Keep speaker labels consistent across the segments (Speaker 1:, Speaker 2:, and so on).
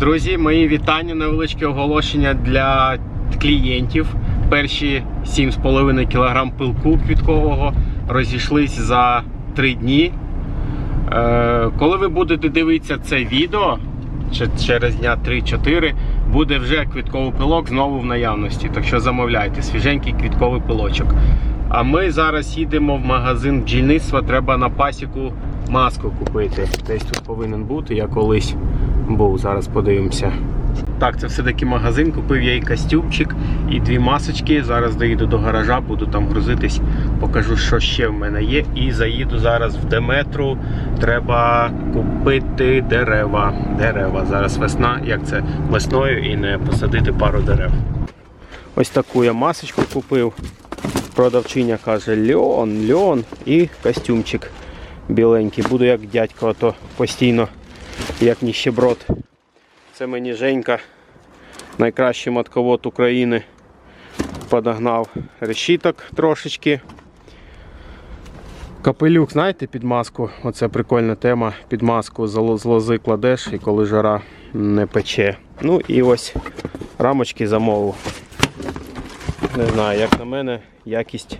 Speaker 1: Друзі, мої вітання, невеличке оголошення для клієнтів. Перші 7,5 кг пилку квіткового розійшлись за 3 дні. Е, коли ви будете дивитися це відео, через дня 3-4, буде вже квітковий пилок знову в наявності. Так що замовляйте свіженький квітковий пилочок. А ми зараз їдемо в магазин бджільництва. Треба на пасіку маску купити. Десь тут повинен бути, я колись був. Зараз подивимося. Так, це все-таки магазин. Купив я і костюмчик, і дві масочки. Зараз доїду до гаража, буду там грузитись, покажу, що ще в мене є. І заїду зараз в Деметру. Треба купити дерева. Дерева. Зараз весна, як це весною, і не посадити пару дерев. Ось таку я масочку купив. Продавчиня каже льон, льон і костюмчик біленький. Буду як дядько, а то постійно як ніщеброд. Це мені Женька, найкращий матковод України, подогнав решіток трошечки. Капелюк, знаєте, під маску. Оце прикольна тема. Під маску з лози кладеш і коли жара не пече. Ну і ось рамочки замовив. Не знаю, як на мене, якість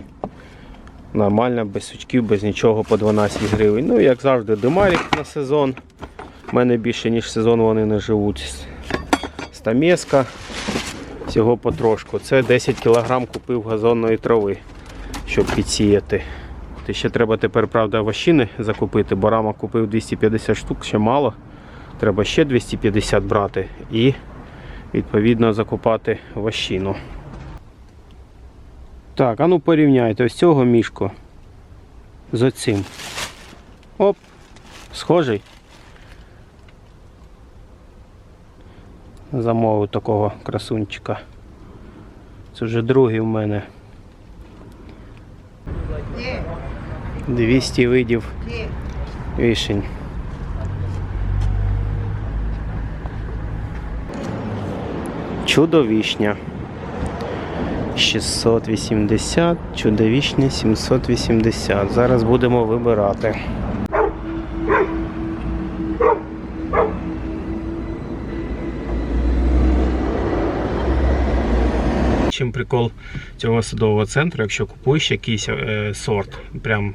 Speaker 1: нормальна, без сучків, без нічого по 12 гривень. Ну, як завжди, димарік на сезон. У мене більше ніж сезон вони не живуть. Стамеска. Всього потрошку. Це 10 кг купив газонної трави, щоб підсіяти. Ти ще треба тепер, правда, вощини закупити, бо рама купив 250 штук, ще мало. Треба ще 250 брати і відповідно закупати вощину. Так, а ну порівняйте ось цього мішку з оцим. Оп, схожий. Замовив такого красунчика. Це вже другий в мене. 200 видів вишень. Чудо-вішня. 680, чудовічне 780. Зараз будемо вибирати. Прикол цього садового центру, якщо купуєш якийсь е, сорт, прям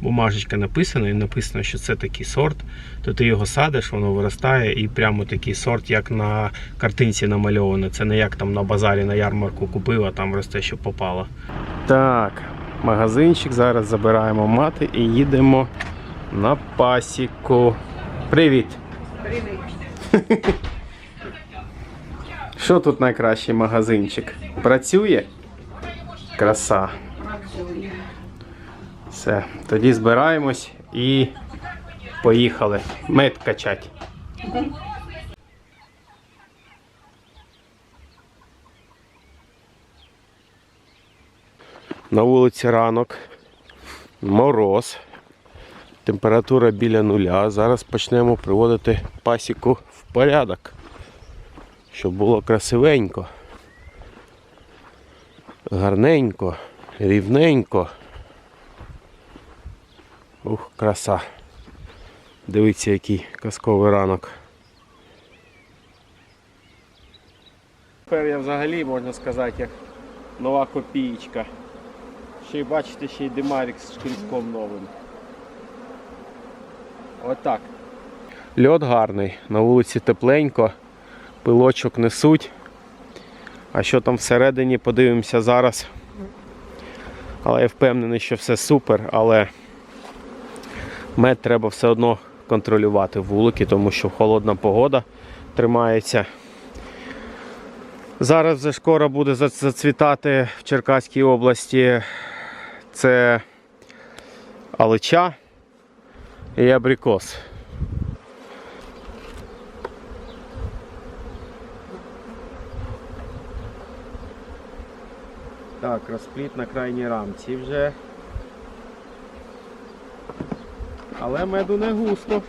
Speaker 1: бумажечка написана, і написано, що це такий сорт, то ти його садиш, воно виростає і прямо такий сорт, як на картинці намальовано. Це не як там на базарі на ярмарку купив, а там росте, що попало. Так, магазинчик. Зараз забираємо мати і їдемо на пасіку. Привіт!
Speaker 2: Привіт.
Speaker 1: Що тут найкращий магазинчик? Працює? Краса. Все, тоді збираємось і поїхали. Мед качать. На вулиці ранок, мороз, температура біля нуля. Зараз почнемо приводити пасіку в порядок, щоб було красивенько, гарненько, рівненько. Ух, краса. Дивіться, який казковий ранок. Тепер я взагалі, можна сказати, як нова копієчка. Ще й бачите, ще й димарік з шкрізком новим. Отак. Льот гарний, на вулиці тепленько, пилочок несуть. А що там всередині, подивимося зараз. Але я впевнений, що все супер, але мед треба все одно контролювати вулики, тому що холодна погода тримається. Зараз вже скоро буде зацвітати в Черкаській області. Це алича і абрикос. Так, розпліт на крайній рамці вже. Але меду не густо.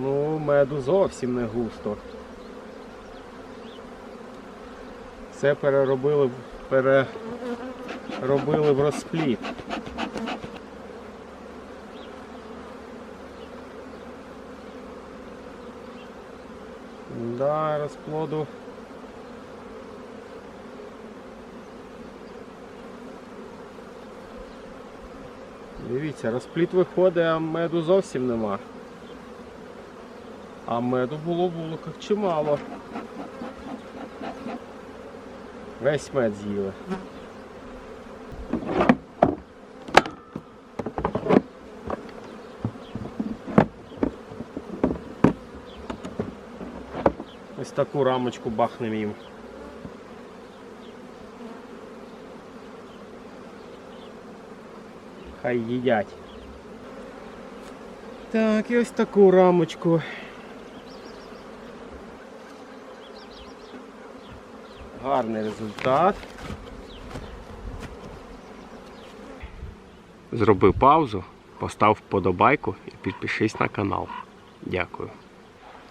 Speaker 1: Ну, меду зовсім не густо. Все переробили, переробили в розпліт. Да, розплоду. Дивіться, розпліт виходить, а меду зовсім нема. А меду було в вуликах чимало. Весь мед з'їли. Ось таку рамочку бахнем їм. Хай їдять. Так, і ось таку рамочку. Гарний результат. Зроби паузу, постав вподобайку і підпишись на канал. Дякую.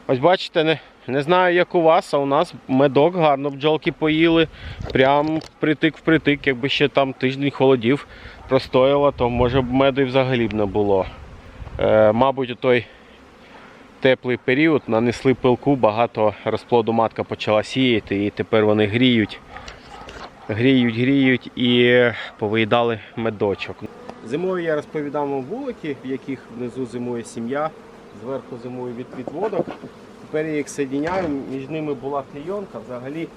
Speaker 1: Ось бачите, не, не знаю як у вас, а у нас медок гарно бджолки поїли. Прям притик в притик, якби ще там тиждень холодів простояло, то може б меду і взагалі б не було. Е, мабуть, той теплий період нанесли пилку, багато розплоду матка почала сіяти, і тепер вони гріють, гріють, гріють і повиїдали медочок. Зимою я розповідав вам вулики, в яких внизу зимує сім'я, зверху зимує від відводок. Тепер я їх соєдиняю, між ними була клейонка. Взагалі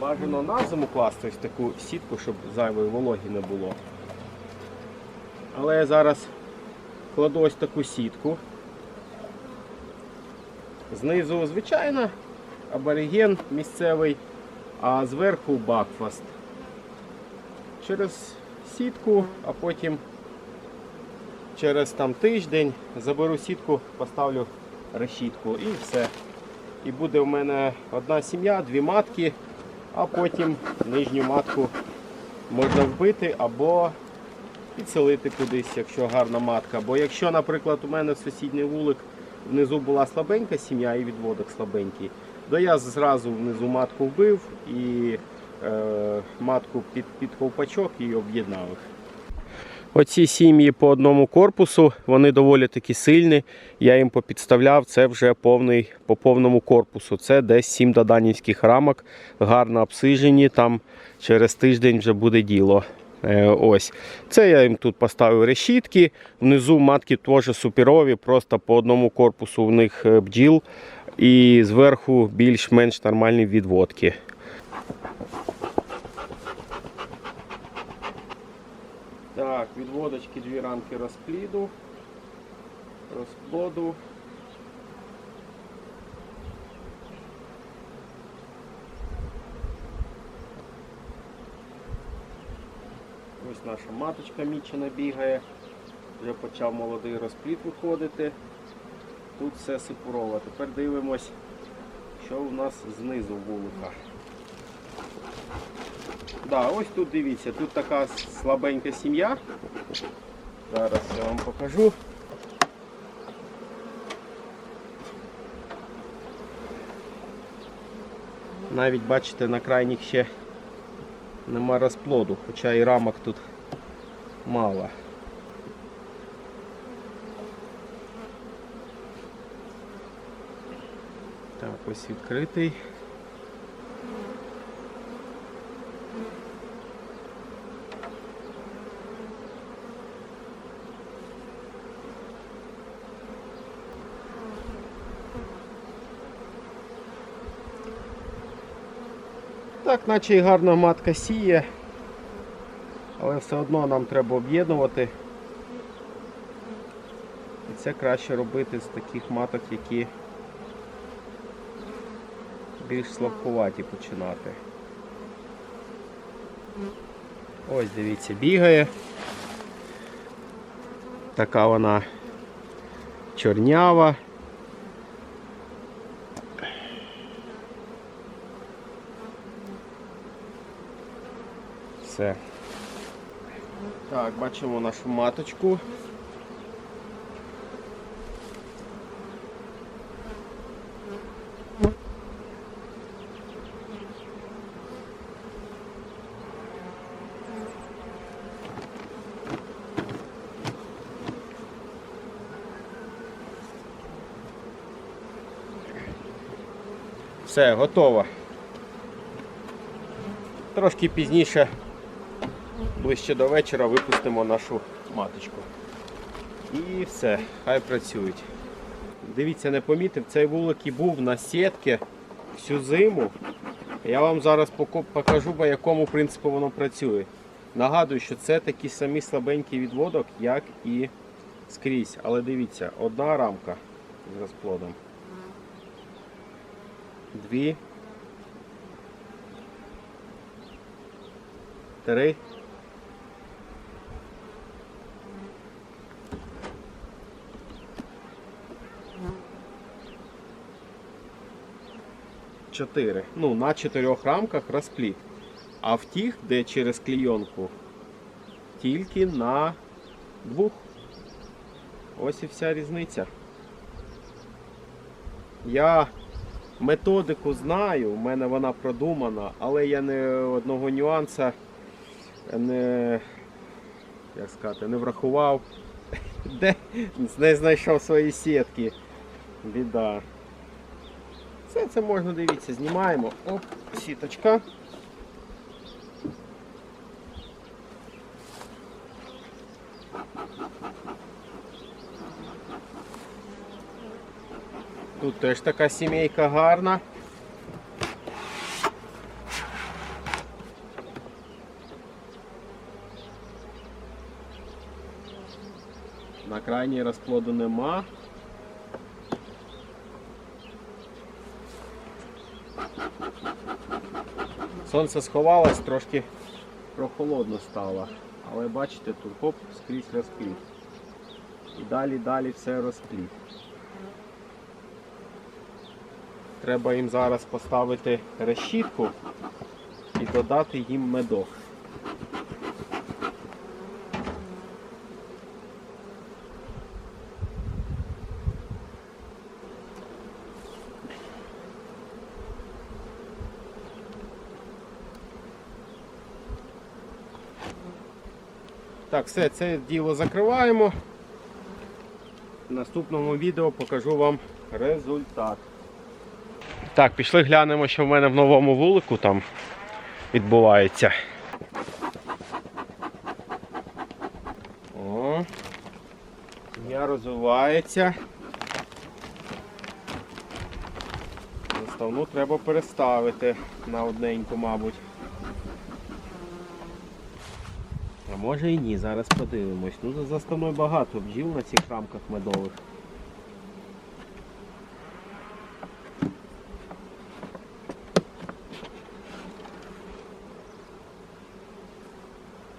Speaker 1: бажано на зиму класти ось таку сітку, щоб зайвої вологі не було. Але я зараз кладу ось таку сітку. Знизу звичайна, абориген місцевий, а зверху бакфаст. Через сітку, а потім через там тиждень заберу сітку, поставлю решітку і все. І буде в мене одна сім'я, дві матки, а потім нижню матку можна вбити або підселити кудись, якщо гарна матка. Бо якщо, наприклад, у мене сусідній вулик внизу була слабенька сім'я і відводок слабенький, то я зразу внизу матку вбив і е, матку під, під ковпачок і об'єднав їх. Оці сім'ї по одному корпусу, вони доволі такі сильні. Я їм попідставляв, це вже повний, по повному корпусу. Це десь 7 доданівських рамок, гарно обсижені, там через тиждень вже буде діло. Е, Ось. Це я їм тут поставив решітки. Внизу матки теж суперові, просто по одному корпусу в них е, бджіл. І зверху більш-менш нормальні відводки. Так, відводочки дві рамки розпліду, розплоду. Ось наша маточка мічена бігає. Вже почав молодий розплід виходити. Тут все сипурово. Тепер дивимось, що у нас знизу в вуликах. Да, ось тут дивіться, тут така слабенька сім'я. Зараз я вам покажу. Навіть бачите, на крайніх ще нема розплоду, хоча і рамок тут мало. Так, ось відкритий. Так, наче і гарна матка сіє, але все одно нам треба об'єднувати. І це краще робити з таких маток, які більш слабкуваті починати. Ось дивіться, бігає. Така вона чорнява. Все. Так, бачимо нашу маточку. Все, готово. Трошки пізніше ближче до вечора, випустимо нашу маточку. І все, хай працюють. Дивіться, не помітив, цей вулик і був на сітки всю зиму. Я вам зараз покажу, по якому принципу воно працює. Нагадую, що це такі самі слабенький відводок, як і скрізь. Але дивіться, одна рамка з розплодом. Дві. Три. Чотири. Ну, на чотирьох рамках розпліт. А в тих, де через клійонку, тільки на двох. Ось і вся різниця. Я методику знаю, у мене вона продумана, але я не одного нюанса не, як сказати, не врахував, де не знайшов свої сітки. Біда. Все це можна дивіться, знімаємо. Оп, сіточка. Тут теж така сімейка гарна. На крайній розплоду нема. Сонце сховалось, трошки прохолодно стало. Але бачите, тут хоп, скрізь розпліт. І далі далі все розпліт. Треба їм зараз поставити решітку і додати їм медок. Так, все, це діло закриваємо. В наступному відео покажу вам результат. Так, пішли глянемо, що в мене в новому вулику там відбувається. О, я розвивається. Заставну треба переставити на одненьку, мабуть. А може і ні, зараз подивимось. Ну за заставною багато бджіл на цих рамках медових.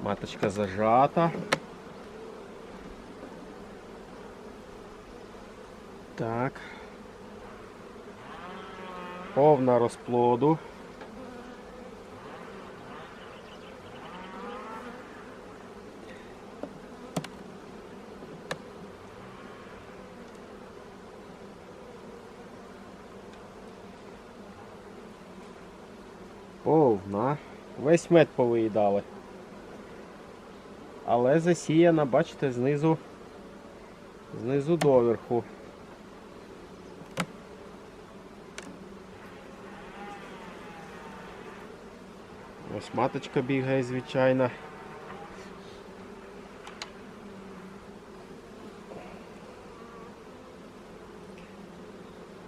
Speaker 1: Маточка зажата. Так. Повна розплоду. Повна. Весь мед повиїдали. Але засіяна, бачите, знизу, знизу доверху. Ось маточка бігає, звичайно.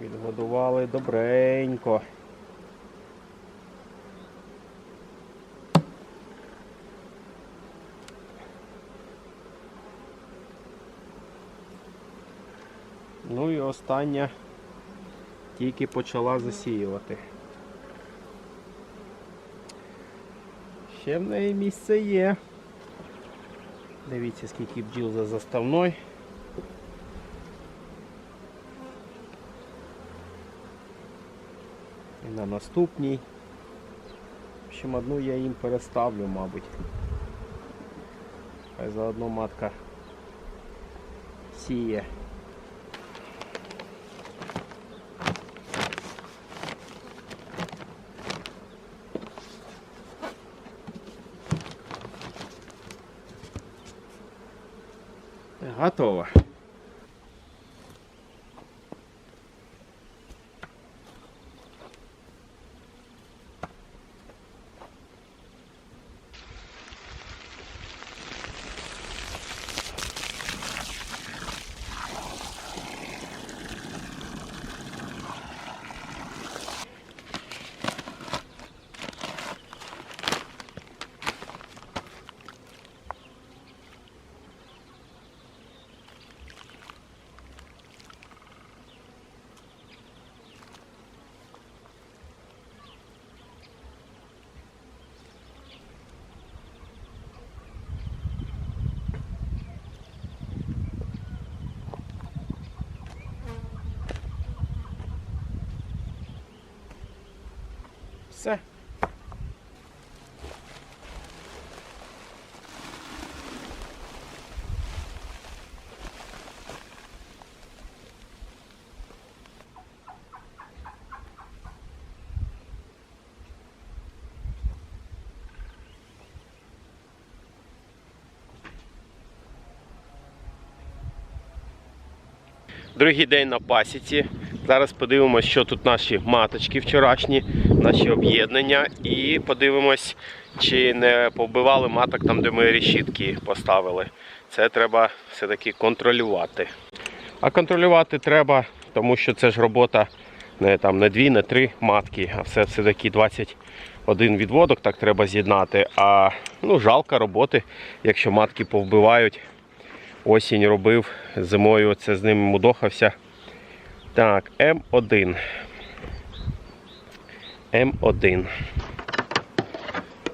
Speaker 1: Відгодували добренько. Ну і остання тільки почала засіювати. Ще в неї місце є. Дивіться, скільки бджіл за заставной. І на наступній. В общем, одну я їм переставлю, мабуть. Хай заодно матка сіє. Готово. Все. Другий день на пасіці. Зараз подивимось, що тут наші маточки вчорашні, наші об'єднання, і подивимось, чи не повбивали маток там, де ми решітки поставили. Це треба все-таки контролювати. А контролювати треба, тому що це ж робота не там не дві, не три матки, а все все-таки 21 відводок так треба з'єднати. А ну, жалко роботи, якщо матки повбивають осінь робив, зимою це з ними мудохався. Так, М1. М1.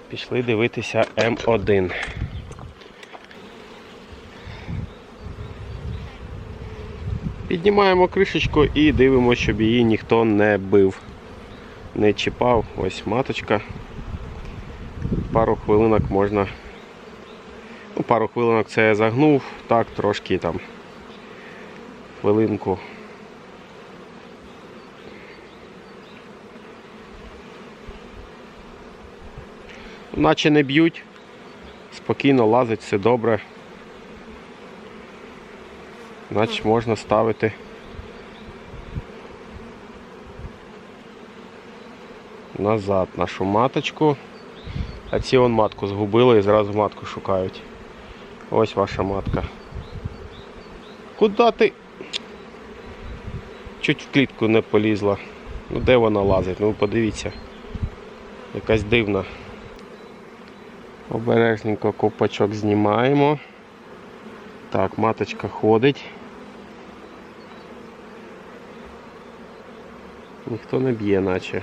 Speaker 1: Пішли дивитися М1. Піднімаємо кришечку і дивимося, щоб її ніхто не бив, не чіпав. Ось маточка. Пару хвилинок можна Ну, пару хвилинок це я загнув, так, трошки там хвилинку. Наче не б'ють, спокійно лазить, все добре. Значить можна ставити. Назад нашу маточку. А ці он матку згубили і зразу матку шукають. Ось ваша матка. Куда ти? Чуть в клітку не полізла. Ну де вона лазить? Ну подивіться. Якась дивна. Обережненько копачок знімаємо. Так, маточка ходить. Ніхто не б'є, наче.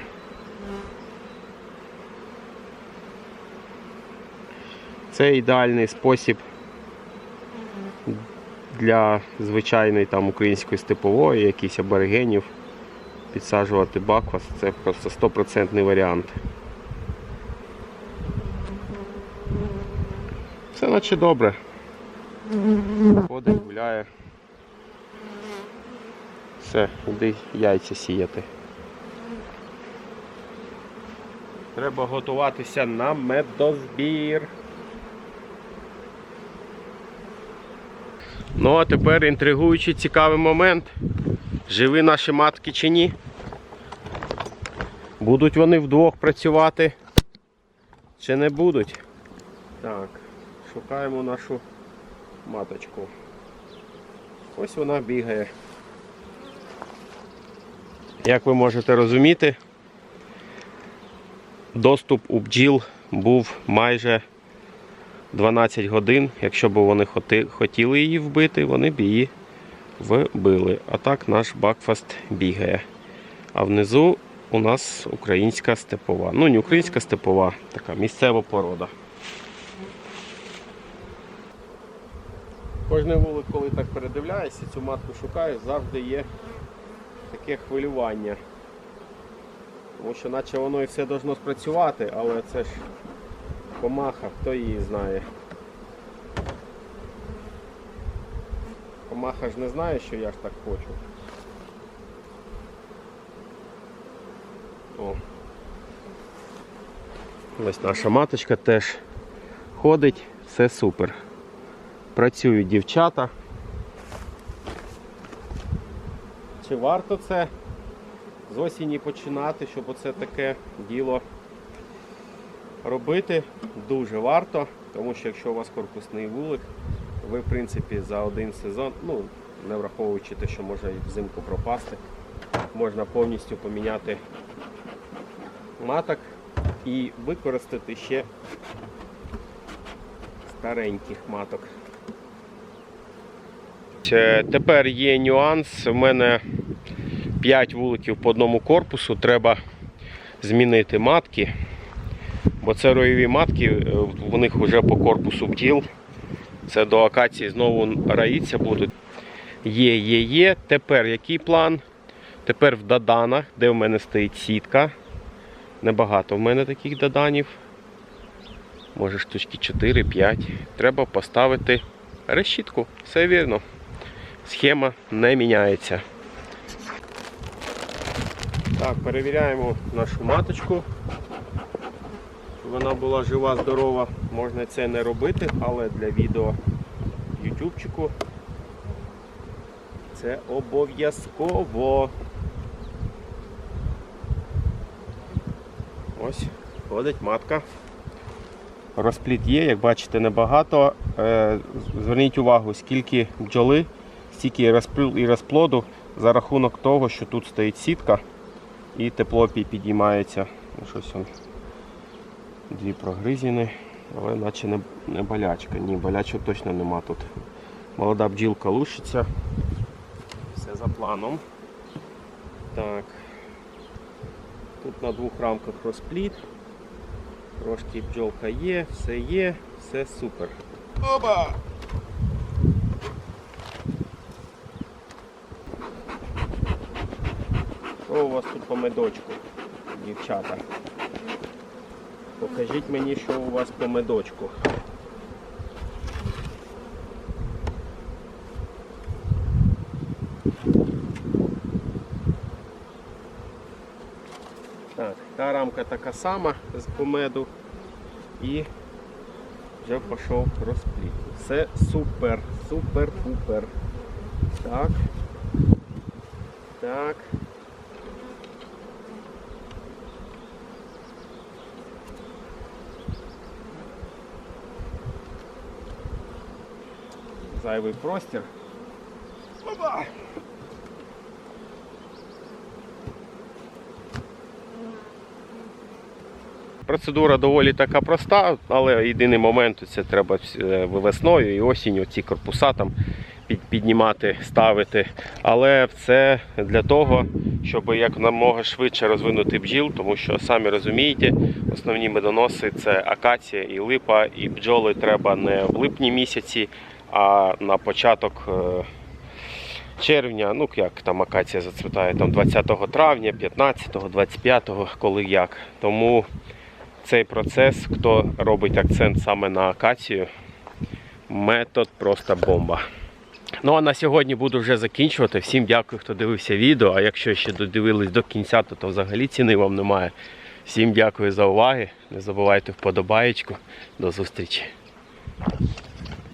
Speaker 1: Це ідеальний спосіб для звичайної там української степової, якихось аборигенів підсаджувати баквас. Це просто 100% варіант. Все наче добре. Ходить, гуляє. Все, іди яйця сіяти. Треба готуватися на медозбір. Ну а тепер інтригуючий цікавий момент. Живі наші матки чи ні? Будуть вони вдвох працювати? Чи не будуть? Так, шукаємо нашу маточку. Ось вона бігає. Як ви можете розуміти, доступ у бджіл був майже 12 годин. Якщо б вони хотіли її вбити, вони б її вбили. А так наш Бакфаст бігає. А внизу у нас українська степова. Ну, не українська степова, така місцева порода. Кожний вулик, коли так передивляєшся, цю матку шукаєш, завжди є таке хвилювання. Тому що наче воно і все должно спрацювати, але це ж комаха, хто її знає. Комаха ж не знає, що я ж так хочу. О. Ось наша маточка теж ходить, все супер. Працюють дівчата. Чи варто це з осені починати, щоб оце таке діло робити? Дуже варто, тому що якщо у вас корпусний вулик, ви в принципі за один сезон, ну не враховуючи те, що може взимку пропасти, можна повністю поміняти маток і використати ще стареньких маток. Е, Тепер є нюанс. У мене 5 вуликів по одному корпусу. Треба змінити матки. Бо це роєві матки, е, у них вже по корпусу бджіл. Це до акації знову раїться будуть. Є, є, є. Тепер який план? Тепер в Даданах, де в мене стоїть сітка. Небагато в мене таких доданів. Може штучки 4-5. Треба поставити решітку. Все вірно. Схема не міняється. Так, перевіряємо нашу маточку. Вона була жива, здорова. Можна це не робити, але для відео ютубчику це обов'язково. Ось, ходить матка. Розпліт є, як бачите, небагато. Е, Зверніть увагу, скільки бджоли, стільки і розплоду за рахунок того, що тут стоїть сітка і тепло підіймається. Щось. Дві прогризіни, але наче не, не болячка. Ні, болячого точно нема тут. Молода бджілка лушиться. Все за планом. Так. Тут на двох рамках розпліт. Трошки бджолка є, все є, все супер. Оба! Що у вас тут по медочку, дівчата? Покажіть мені, що у вас по медочку. Так, та рамка така сама з по меду і вже пішов розпліт. Все супер, супер-пупер. Так. Так. Зайвий простір. Опа! Процедура доволі така проста, але єдиний момент це треба е, весною і осінню ці корпуса там піднімати, ставити. Але це для того, щоб як якомога швидше розвинути бджіл, тому що самі розумієте, основні медоноси це акація і липа, і бджоли треба не в липні місяці, а на початок. е, Червня, ну як там акація зацвітає, там 20 травня, 15, 25, коли як. Тому цей процес, хто робить акцент саме на акацію, метод просто бомба. Ну а на сьогодні буду вже закінчувати. Всім дякую, хто дивився відео. А якщо ще додивились до кінця, то, то взагалі ціни вам немає. Всім дякую за уваги. Не забувайте вподобаєчку. До зустрічі.